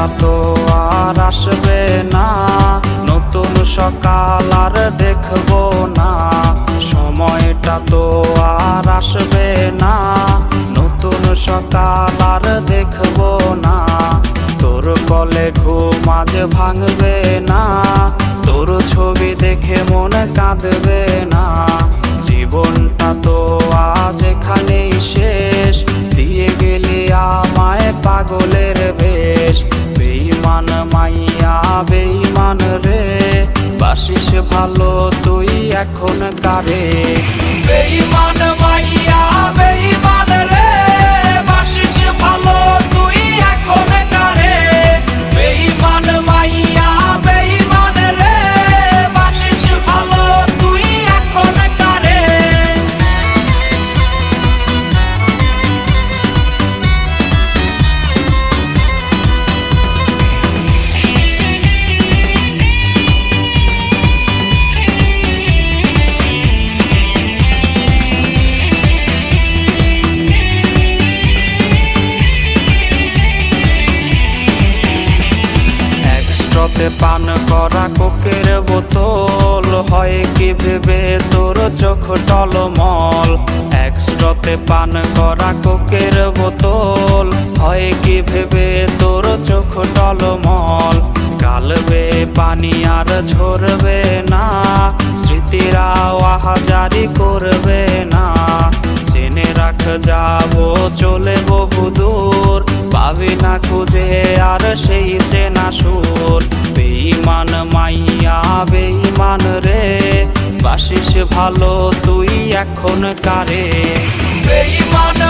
রাতটা তো আর আসবে না। নতুন সকাল আর দেখব না। সময়টা তো আর আসবে না। নতুন সকাল আর দেখব না। তোর কলে ঘুম আজ ভাঙবে না। তোর ছবি দেখে মন কাঁদবে না। জীবনটা তো আজ এখানেই শেষ। দিয়ে গেলি আমায় পাগলের বে বাসিস ভালো তুই এখন কারে? বেইমান একস্ট্রতে পান করা কোকের বোতল। হয় কি ভেবে তোর চোখ টলমল? একস্ট্রতে পান করা কোকের বোতল। হয় কি ভেবে তোর চোখ টলমল? কালবে পানি আর ঝরবে না। স্মৃতিরা আহাজারি করবে না। জেনে রাখ, যাব, চলে বহু দূর পাবি না খুঁজে আর সেই চেনা সুর। বেইমান মাইয়া বেইমান রে। বাসিস ভালো তুই এখন কারে? বেইমান